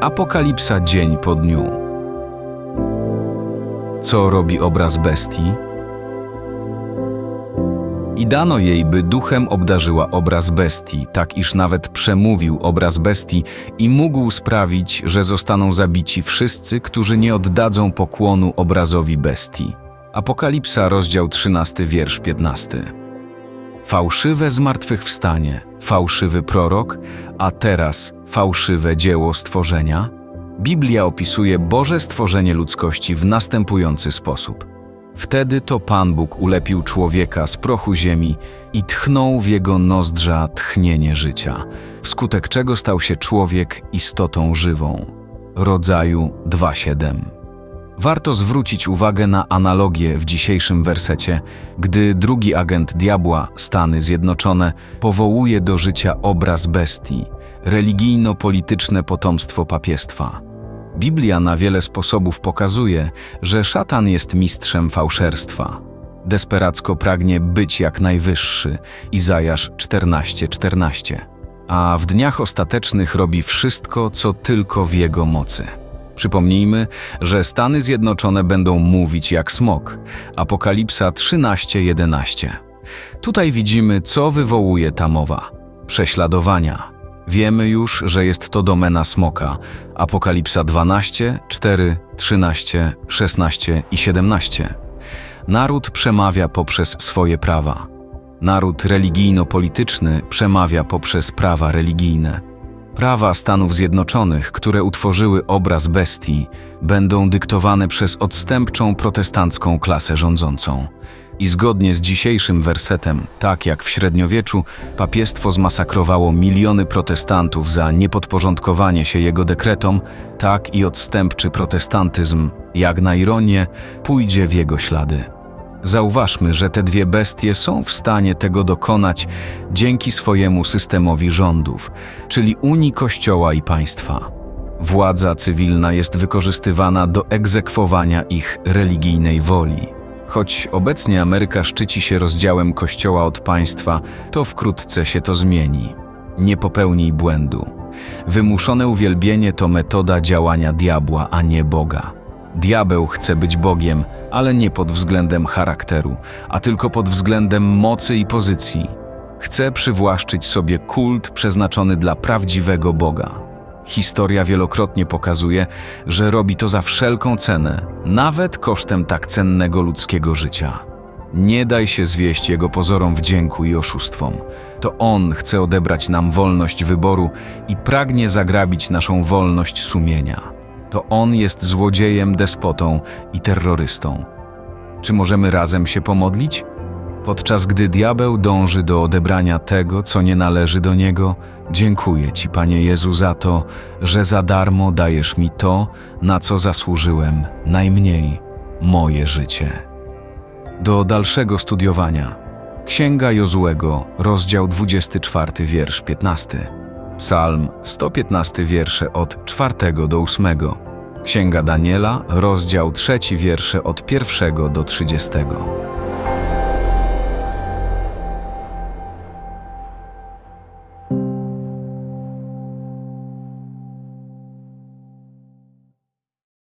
Apokalipsa dzień po dniu. Co robi obraz bestii? I dano jej, by duchem obdarzyła obraz bestii, tak iż nawet przemówił obraz bestii i mógł sprawić, że zostaną zabici wszyscy, którzy nie oddadzą pokłonu obrazowi bestii. Apokalipsa, rozdział 13, wiersz 15. Fałszywe zmartwychwstanie, fałszywy prorok, a teraz fałszywe dzieło stworzenia? Biblia opisuje Boże stworzenie ludzkości w następujący sposób. Wtedy to Pan Bóg ulepił człowieka z prochu ziemi i tchnął w jego nozdrza tchnienie życia, wskutek czego stał się człowiek istotą żywą. Rodzaju 2.7 Warto zwrócić uwagę na analogię w dzisiejszym wersecie, gdy drugi agent diabła, Stany Zjednoczone, powołuje do życia obraz bestii, religijno-polityczne potomstwo papiestwa. Biblia na wiele sposobów pokazuje, że szatan jest mistrzem fałszerstwa. Desperacko pragnie być jak najwyższy, Izajasz 14:14. 14. A w dniach ostatecznych robi wszystko, co tylko w jego mocy. Przypomnijmy, że Stany Zjednoczone będą mówić jak smok. Apokalipsa 13:11. Tutaj widzimy, co wywołuje ta mowa. Prześladowania. Wiemy już, że jest to domena smoka. Apokalipsa 12, 4, 13, 16 i 17. Naród przemawia poprzez swoje prawa. Naród religijno-polityczny przemawia poprzez prawa religijne. Prawa Stanów Zjednoczonych, które utworzyły obraz bestii, będą dyktowane przez odstępczą protestancką klasę rządzącą. I zgodnie z dzisiejszym wersetem, tak jak w średniowieczu, papiestwo zmasakrowało miliony protestantów za niepodporządkowanie się jego dekretom, tak i odstępczy protestantyzm, jak na ironię, pójdzie w jego ślady. Zauważmy, że te dwie bestie są w stanie tego dokonać dzięki swojemu systemowi rządów, czyli Unii Kościoła i państwa. Władza cywilna jest wykorzystywana do egzekwowania ich religijnej woli. Choć obecnie Ameryka szczyci się rozdziałem Kościoła od państwa, to wkrótce się to zmieni. Nie popełnij błędu. Wymuszone uwielbienie to metoda działania diabła, a nie Boga. Diabeł chce być Bogiem, ale nie pod względem charakteru, a tylko pod względem mocy i pozycji. Chce przywłaszczyć sobie kult przeznaczony dla prawdziwego Boga. Historia wielokrotnie pokazuje, że robi to za wszelką cenę, nawet kosztem tak cennego ludzkiego życia. Nie daj się zwieść jego pozorom wdzięku i oszustwom. To on chce odebrać nam wolność wyboru i pragnie zagrabić naszą wolność sumienia. To on jest złodziejem, despotą i terrorystą. Czy możemy razem się pomodlić? Podczas gdy diabeł dąży do odebrania tego, co nie należy do niego, dziękuję Ci, Panie Jezu, za to, że za darmo dajesz mi to, na co zasłużyłem, najmniej moje życie. Do dalszego studiowania. Księga Jozułego, rozdział 24, wiersz 15. Psalm 115, wiersze od 4 do 8. Księga Daniela, rozdział 3, wiersze od 1 do 30.